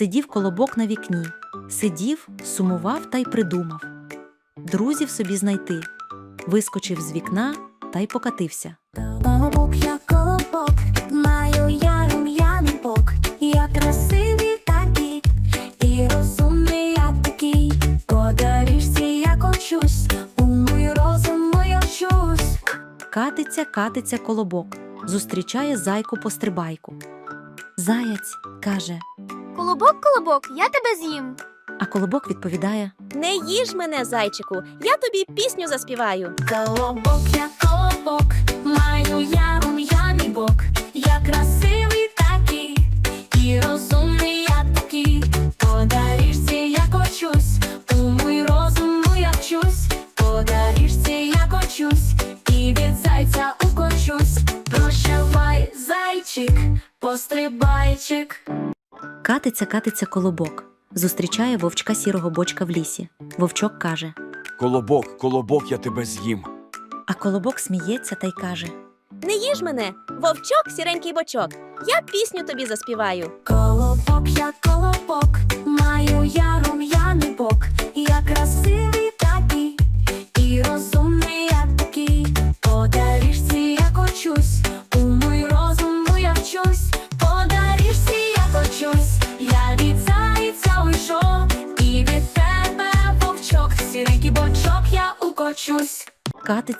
Сидів колобок на вікні, сидів, сумував та й придумав. Друзів собі знайти. Вискочив з вікна та й покатився. Колобок, я колобок, маю я рум'яний бок, я красивий такий, і розумний я такий, по доріжці я кочусь, у мій розум я вчусь. Катиться, катиться колобок, зустрічає зайку пострибайку. Заяць каже, Колобок, колобок, я тебе з'їм. а колобок відповідає: Не їж мене, зайчику, я тобі пісню заспіваю. Колобок, я колобок, маю я Катиться, катиться колобок, зустрічає вовчка сірого бочка в лісі. Вовчок каже, Колобок, колобок, я тебе з'їм. а колобок сміється та й каже: Не їж мене, вовчок, сіренький бочок. Я пісню тобі заспіваю. Колобок, я колобок, маю я рум'яний бок, я красивий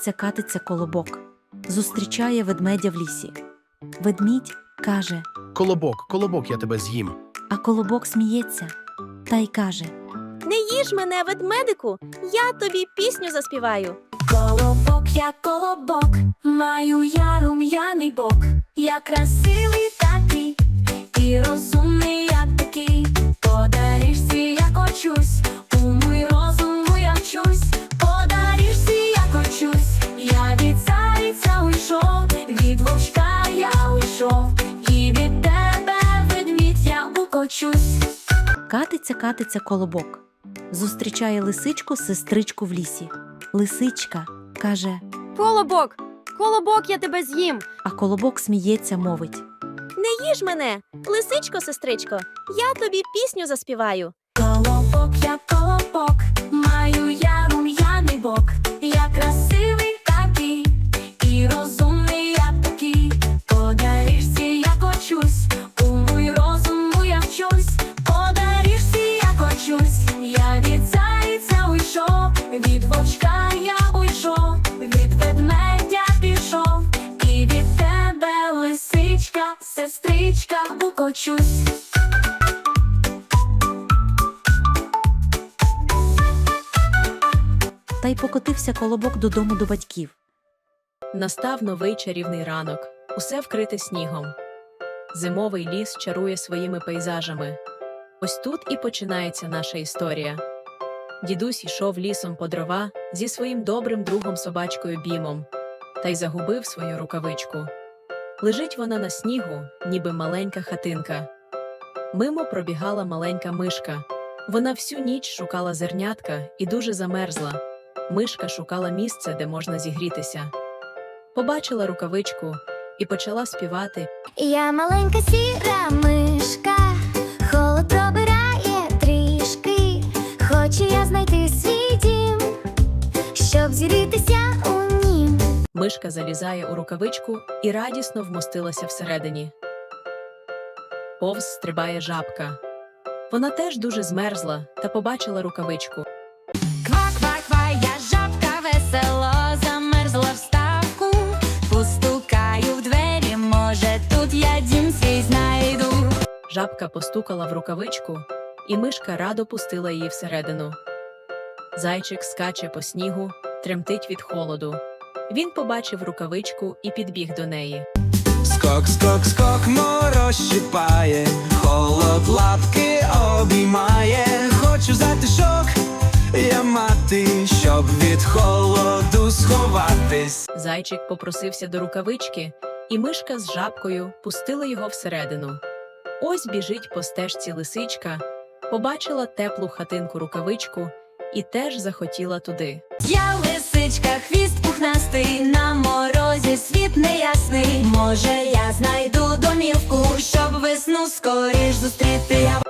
Катиться, катиться колобок, зустрічає ведмедя в лісі. Ведмідь каже, Колобок, колобок, я тебе з'їм. а колобок сміється та й каже: Не їж мене, ведмедику, я тобі пісню заспіваю. Колобок, я колобок, маю я рум'яний бок, я красивий такий, і розумний Катиться, колобок, зустрічає лисичку сестричку в лісі. Лисичка каже, Колобок, колобок, я тебе з'їм. а колобок сміється, мовить. Не їж мене, лисичко, сестричко, я тобі пісню заспіваю. Колобок, я колобок, маю я рум'яний бок, я красивий такий, і розумний й колобок додому до батьків. Настав новий чарівний ранок, усе вкрите снігом. Зимовий ліс чарує своїми пейзажами. Ось тут і починається наша історія. Дідусь йшов лісом по дрова зі своїм добрим другом собачкою Бімом та й загубив свою рукавичку. Лежить вона на снігу, ніби маленька хатинка. Мимо пробігала маленька мишка. Вона всю ніч шукала зернятка і дуже замерзла. Мишка шукала місце, де можна зігрітися. Побачила рукавичку і почала співати. Я маленька сіра мишка, холод пробирає трішки. Хочу я знайти свій дім, щоб зірітися у нім. Мишка залізає у рукавичку і радісно вмостилася всередині. Повз стрибає жабка. Вона теж дуже змерзла та побачила рукавичку. Жабка постукала в рукавичку, і мишка радо пустила її всередину. Зайчик скаче по снігу, тремтить від холоду. Він побачив рукавичку і підбіг до неї. Скок, скок, скок, мороз щипає, холод лапки обіймає. Хочу затишок я мати, щоб від холоду сховатись. Зайчик попросився до рукавички, і мишка з жабкою пустили його всередину. Ось біжить по стежці лисичка, побачила теплу хатинку рукавичку і теж захотіла туди. Я лисичка, хвіст пухнастий, на морозі світ неясний. Може, я знайду домівку, щоб весну скоріш зустріти. Я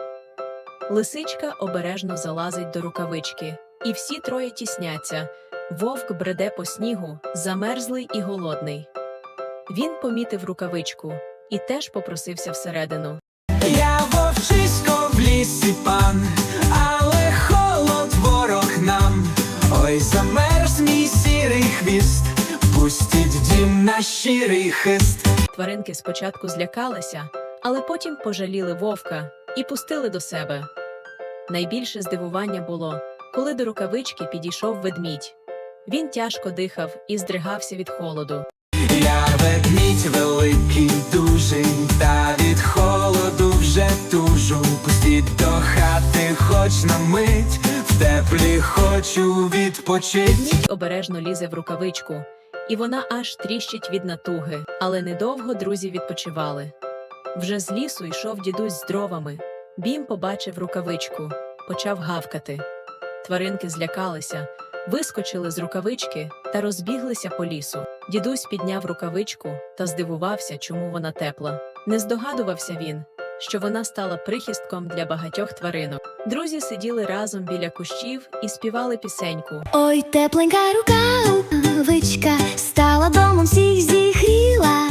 Лисичка обережно залазить до рукавички, і всі троє тісняться. Вовк бреде по снігу, замерзлий і голодний. Він помітив рукавичку і теж попросився всередину. Я вовчисько в лісі пан, але холод ворог нам. Ой, замерз мій сірий хвіст, пустіть дім на щирий хист. Тваринки спочатку злякалися, але потім пожаліли вовка і пустили до себе. Найбільше здивування було, коли до рукавички підійшов ведмідь. Він тяжко дихав і здригався від холоду. Я ведмідь великий, дужий, та від холоду вже тужу. Пустіть до хати, хоч на мить, в теплі хочу відпочить. Обережно лізе в рукавичку, і вона аж тріщить від натуги, але недовго друзі відпочивали. Вже з лісу йшов дідусь з дровами. Бім побачив рукавичку, почав гавкати. Тваринки злякалися, вискочили з рукавички та розбіглися по лісу. Дідусь підняв рукавичку та здивувався, чому вона тепла. Не здогадувався він, що вона стала прихистком для багатьох тваринок. Друзі сиділи разом біля кущів і співали пісеньку. Ой, тепленька рукавичка стала домом всіх зігріла.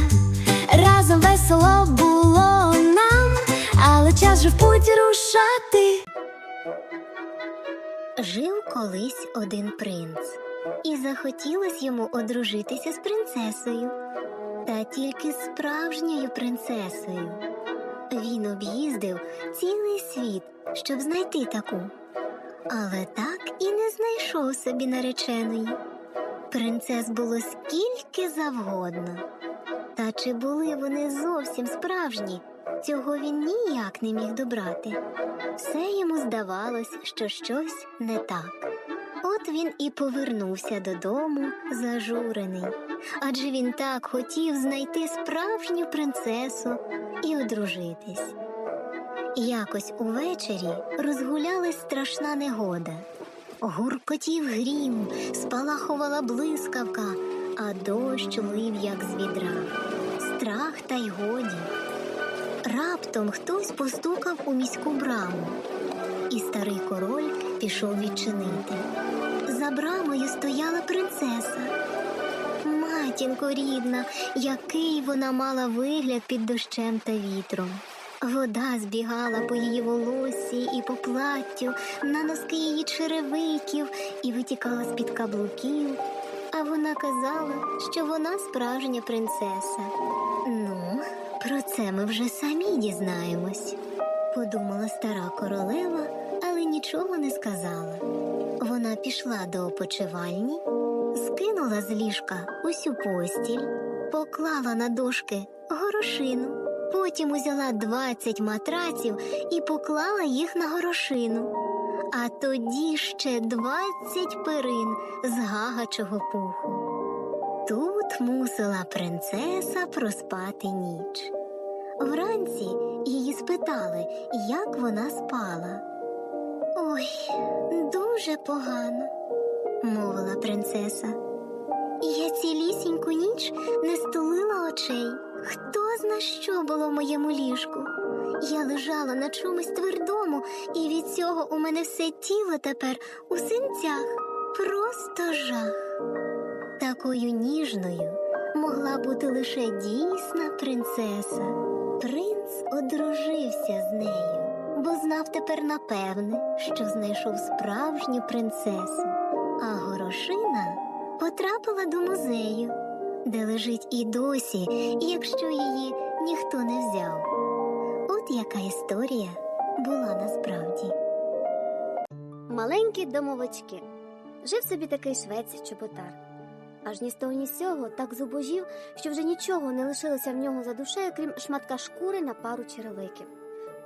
Разом весело було нам, але час же в путь рушати. Жив колись один принц, і захотілось йому одружитися з принцесою, та тільки справжньою принцесою. Він об'їздив цілий світ, щоб знайти таку, але так і не знайшов собі нареченої. Принцес було скільки завгодно. Та чи були вони зовсім справжні, цього він ніяк не міг добрати. Все йому здавалось, що щось не так. От він і повернувся додому зажурений, адже він так хотів знайти справжню принцесу і одружитись. Якось увечері розгулялась страшна негода. Гуркотів грім, спалахувала блискавка, а дощ лив, як з відра. Страх та й годі. Раптом хтось постукав у міську браму, і старий король пішов відчинити. За брамою стояла принцеса. Матінко рідна, який вона мала вигляд під дощем та вітром. Вода збігала по її волоссі і по платтю, на носки її черевиків і витікала з-під каблуків. А вона казала, що вона справжня принцеса. Ну, про це ми вже самі дізнаємось, подумала стара королева, але нічого не сказала. Вона пішла до опочивальні, скинула з ліжка усю постіль, поклала на дошки горошину, потім узяла 20 матраців і поклала їх на горошину, а тоді ще 20 перин з гагачого пуху. Тут мусила принцеса проспати ніч. Вранці її спитали, як вона спала. Ой, дуже погано, мовила принцеса. Очей. Хто зна, що було в моєму ліжку? Я лежала на чомусь твердому, і від цього у мене все тіло тепер у синцях. Просто жах. Такою ніжною могла бути лише дійсна принцеса. Принц одружився з нею, бо знав тепер напевне, що знайшов справжню принцесу. А горошина потрапила до музею, де лежить і досі, якщо її ніхто не взяв. От яка історія була насправді. Маленькі домовички. Жив собі такий швець чоботар. Аж ні з того, ні з сього так зубожів, що вже нічого не лишилося в нього за душею, крім шматка шкури на пару черевиків.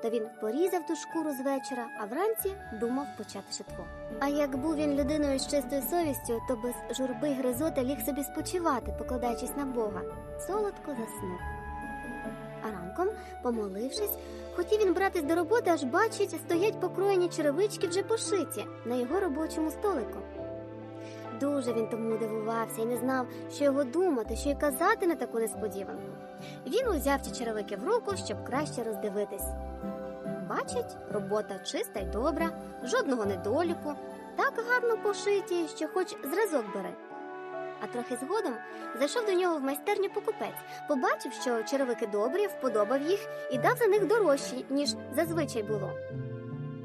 То він порізав ту шкуру з вечора, а вранці думав почати шитво. А як був він людиною з чистою совістю, то без журби й гризоти ліг собі спочивати, покладаючись на Бога, солодко заснув. А ранком, помолившись, хотів він братись до роботи, аж бачить, стоять покроєні черевички вже пошиті на його робочому столику. Дуже він тому дивувався і не знав, що його думати, що й казати на таку несподіванку. Він узяв ті черевики в руку, щоб краще роздивитись. Бачить, робота чиста й добра, жодного недоліку, так гарно пошиті, що хоч зразок бери. А трохи згодом зайшов до нього в майстерню покупець, побачив, що черевики добрі, вподобав їх і дав за них дорожчі, ніж зазвичай було.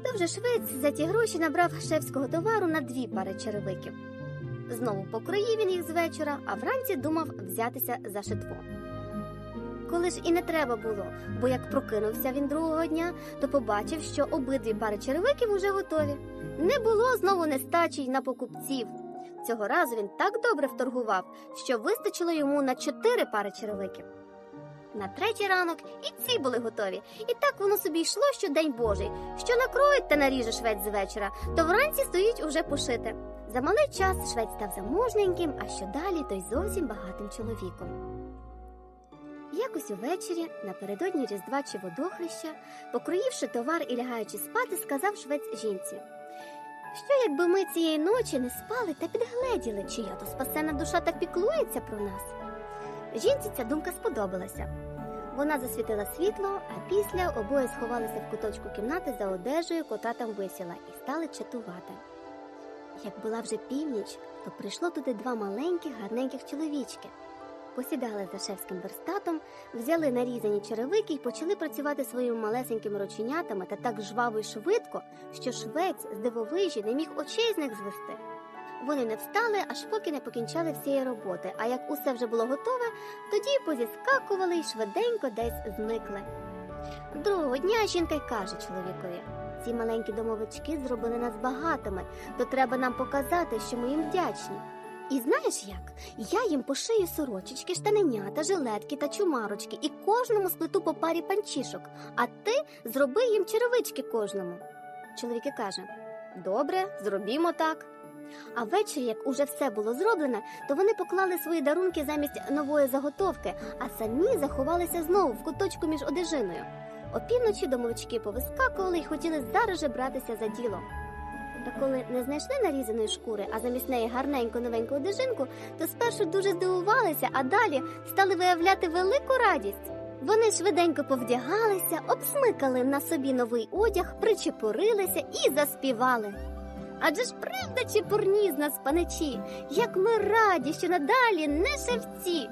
То вже швець за ті гроші набрав шефського товару на дві пари черевиків. Знову покроїв він їх з вечора, а вранці думав взятися за шитво. Коли ж і не треба було, бо як прокинувся він другого дня, то побачив, що обидві пари черевиків уже готові. Не було знову нестачі й на покупців. Цього разу він так добре вторгував, що вистачило йому на чотири пари черевиків. На третій ранок і ці були готові, і так воно собі йшло, що день Божий. Що накроють та наріже швець з вечора, то вранці стоїть уже пошите. За малий час швець став заможненьким, а що далі, то й зовсім багатим чоловіком. Якось увечері, напередодні Різдва чи водохреща, покроївши товар і лягаючи спати, сказав швець жінці. Що якби ми цієї ночі не спали та підгледіли, чия то спасена душа так піклується про нас? Жінці ця думка сподобалася. Вона засвітила світло, а після обоє сховалися в куточку кімнати за одежею, кота там висіла, і стали чатувати. Як була вже північ, то прийшло туди два маленьких, гарненьких чоловічки. Посідали за шефським верстатом, взяли нарізані черевики і почали працювати своїми малесенькими рученятами та так жваво й швидко, що швець з дивовижі не міг очей з них звести. Вони не встали, аж поки не покінчали всієї роботи, а як усе вже було готове, тоді позіскакували й швиденько десь зникли. Другого дня жінка й каже чоловікові: ці маленькі домовички зробили нас багатими, то треба нам показати, що ми їм вдячні. І знаєш як? Я їм пошию сорочечки, штаненята, жилетки та чумарочки і кожному сплету по парі панчішок, а ти зроби їм черевички кожному. Чоловік і каже: Добре, зробімо так. А ввечері, як уже все було зроблене, то вони поклали свої дарунки замість нової заготовки, а самі заховалися знову в куточку між одежиною. Опівночі домовички повискакували і хотіли зараз же братися за діло. Та коли не знайшли нарізаної шкури, а замість неї гарненьку новеньку одежинку, то спершу дуже здивувалися, а далі стали виявляти велику радість. Вони швиденько повдягалися, обсмикали на собі новий одяг, причепурилися і заспівали. Адже ж правда чепурні з нас, паничі, як ми раді, що надалі не шевці.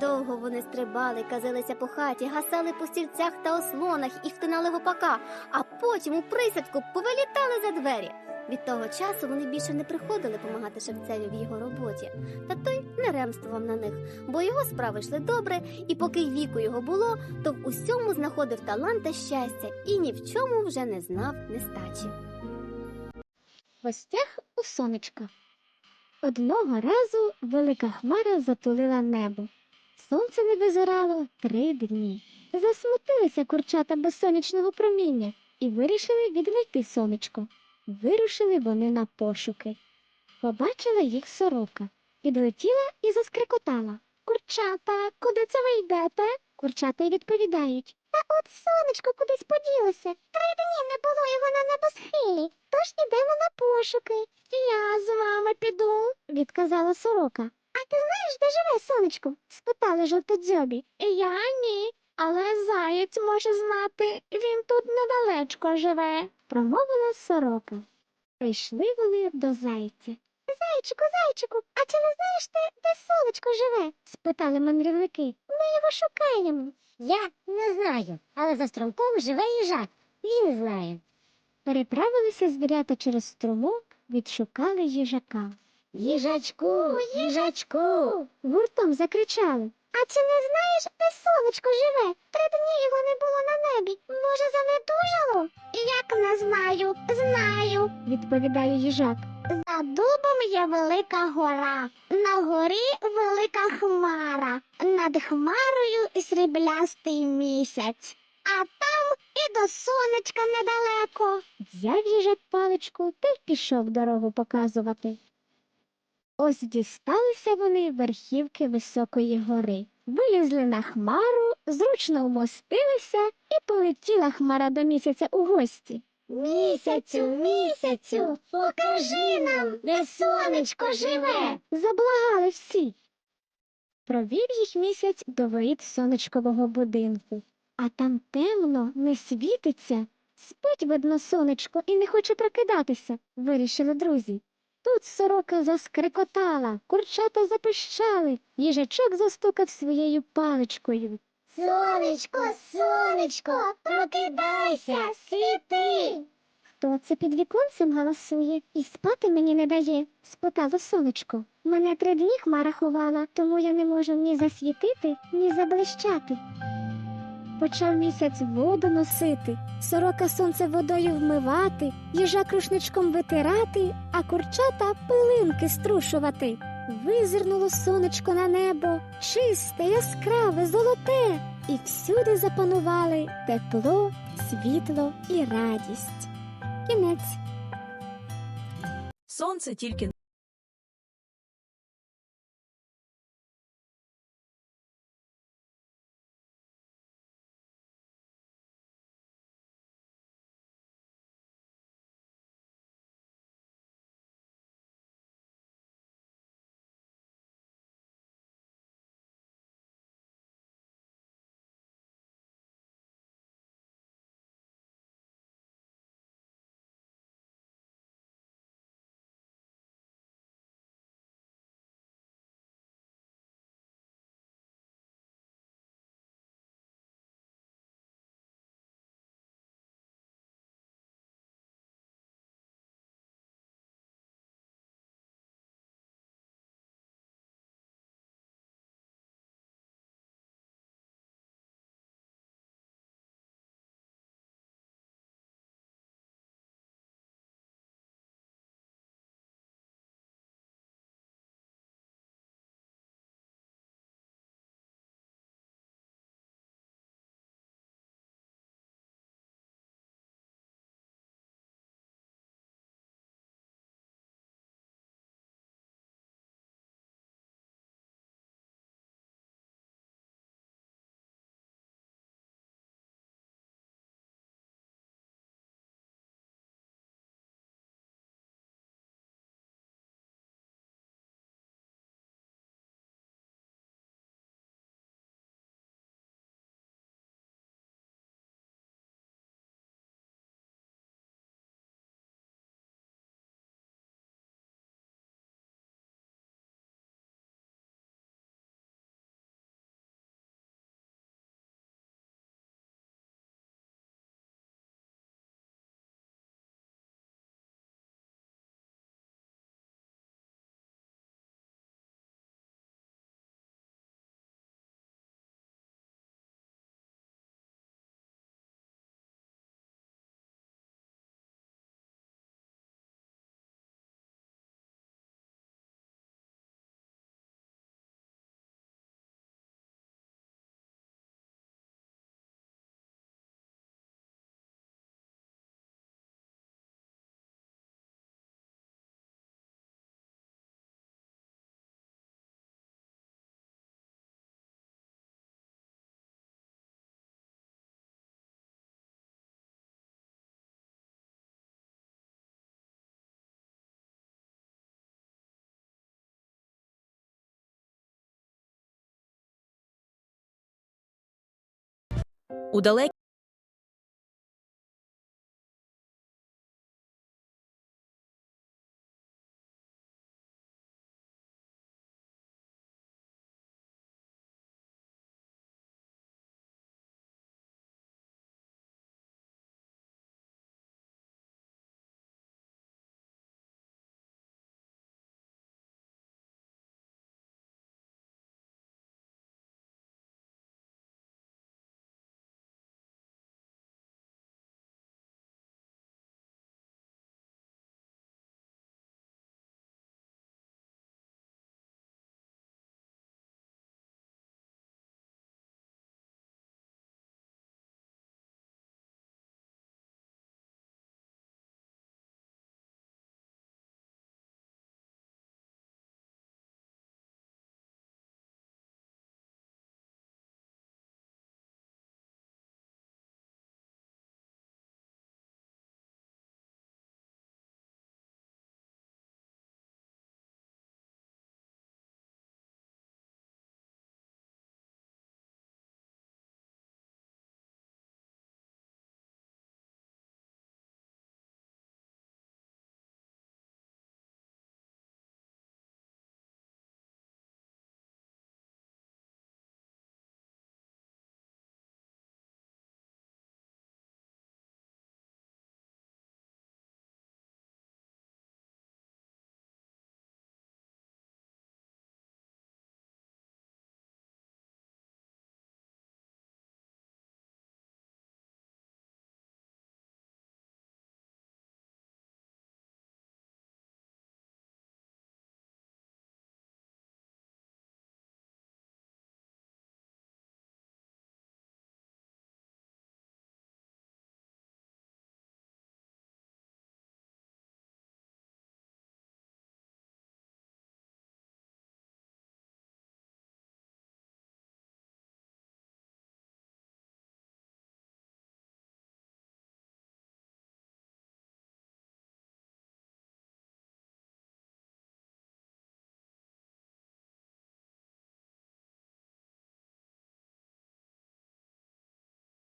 Довго вони стрибали, казилися по хаті, гасали по стільцях та ослонах і втинали гопака, а потім у присядку повилітали за двері. Від того часу вони більше не приходили помагати шевцеві в його роботі, та той не ремствував на них, бо його справи йшли добре, і поки віку його було, то в усьому знаходив талант та щастя і ні в чому вже не знав нестачі. Гостях у сонечка. Одного разу велика хмара затулила небо. Сонце не визирало три дні. Засмутилися курчата без сонячного проміння і вирішили віднайти сонечко. Вирушили вони на пошуки. Побачила їх сорока, підлетіла і заскрикотала. Курчата, куди це ви йдете? Курчата й відповідають. Та от сонечко кудись поділося. Три дні не було його на небосхилі, тож ідемо на пошуки. Я з вами піду, відказала сорока. А ти знаєш, де живе сонечко? спитали жовтодзьобі. Я ні. Але заєць може знати, він тут недалечко живе, промовила сорока. Прийшли вони до зайця. Зайчику, зайчику, а чи не знаєш ти, де сонечко живе? спитали мандрівники. Ми його шукаємо. Я не знаю, але за струмком живе їжак. Він знає. Переправилися звірята через струмок, відшукали їжака. Їжачку, їжачку. гуртом закричали. А чи не знаєш, де сонечко живе? Три дні його не було на небі. Може, занедужало? Як не знаю, знаю, відповідає їжак. За дубом є велика гора, на горі велика хмара, над хмарою сріблястий місяць, а там і до сонечка недалеко. Взяв їжак паличку та й пішов дорогу показувати. Ось дісталися вони верхівки високої гори, вилізли на хмару, зручно вмостилися і полетіла хмара до місяця у гості. Місяцю, місяцю, покажи нам, де сонечко живе. Заблагали всі. Провів їх місяць до воріт сонечкового будинку, а там темно, не світиться, Спить, видно, сонечко і не хоче прокидатися, вирішили друзі. Тут сорока заскрикотала, курчата запищали, їжачок застукав своєю паличкою. Сонечко, сонечко, прокидайся, світи. Хто це під віконцем галасує і спати мені не дає? спитало сонечко. Мене три дні хмара ховала, тому я не можу ні засвітити, ні заблищати. Почав місяць воду носити, сорока сонце водою вмивати, їжак рушничком витирати, а курчата пилинки струшувати. Визирнуло сонечко на небо, чисте, яскраве, золоте, і всюди запанували тепло, світло і радість. Кінець. Сонце тільки у далекій